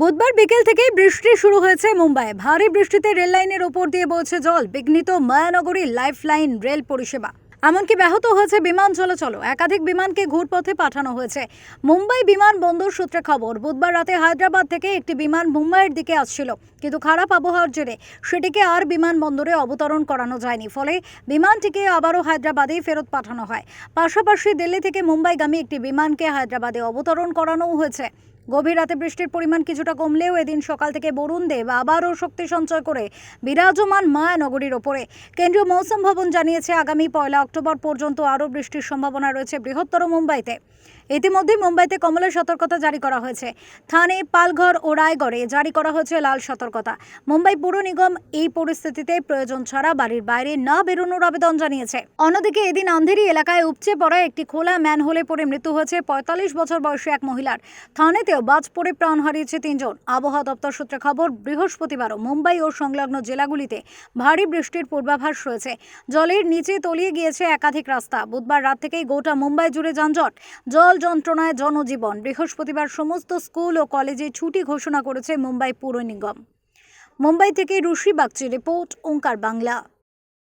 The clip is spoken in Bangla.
বুধবার বিকেল থেকেই বৃষ্টি শুরু হয়েছে মুম্বাইয়ে। ভারী বৃষ্টিতে রেল লাইনের ওপর দিয়ে বইছে জল, বিঘ্নিত মায়ানগরী লাইফ লাইন রেল পরিষেবা। এমনকি ব্যাহত হয়েছে বিমান চলাচলও। একাধিক বিমানকে ঘুরপথে পাঠানো হয়েছে। মুম্বাই বিমানবন্দর সূত্রে খবর, বুধবার রাতে হায়দ্রাবাদ থেকে একটি বিমান মুম্বাইয়ের দিকে আসছিল। কিন্তু খারাপ আবহাওয়ার জেরে সেটিকে আর বিমানবন্দরে অবতরণ করানো যায়নি। ফলে বিমানটিকে আবারও হায়দ্রাবাদেই ফেরত পাঠানো হয়। পাশাপাশি দিল্লি থেকে মুম্বাইগামী একটি বিমানকে হায়দ্রাবাদে অবতরণ করানোও হয়েছে। গভীর রাতে বৃষ্টির পরিমাণ কিছুটা কমলেও এদিন সকাল থেকে বরুণ দেব আবারও শক্তি সঞ্চয় করে বিরাজমান মায়ানগরীর ওপরে। কেন্দ্রীয় মৌসুম ভবন জানিয়েছে, আগামী পয়লা অক্টোবর পর্যন্ত আরও বৃষ্টির সম্ভাবনা রয়েছে বৃহত্তর মুম্বাইতে। ইতিমধ্যে মুম্বাইতে কমলা সতর্কতা জারি করা হয়েছে। থানে পালঘর ও রায়গড়ে জারি করা হয়েছে লাল সতর্কতা। মুম্বাই পুর নিগম এই পরিস্থিতিতে প্রয়োজন ছাড়া বাড়ির বাইরে না বেরোনোর আবেদন জানিয়েছে। অন্যদিকে এদিন আন্ধেরি এলাকায় উপচে পড়া একটি খোলা ম্যানহোলে পড়ে মৃত্যু হয়েছে পঁয়তাল্লিশ বছর বয়সী এক মহিলার। থানেতেও বাজ পড়ে প্রাণ হারিয়েছে তিনজন। আবহাওয়া দপ্তর সূত্রে খবর, বৃহস্পতিবারও মুম্বাই ও সংলগ্ন জেলাগুলিতে ভারী বৃষ্টির পূর্বাভাস রয়েছে। জলের নিচে তলিয়ে গিয়েছে একাধিক রাস্তা। বুধবার রাত থেকেই গোটা মুম্বাই জুড়ে যানজট। জল যন্ত্রণায় জনজীবন। বৃহস্পতিবার সমস্ত স্কুল ও কলেজে ছুটি ঘোষণা করেছে মুম্বাই পুর নিগম। মুম্বাই থেকে রুশি বাগচি রিপোর্ট, ওঙ্কার বাংলা।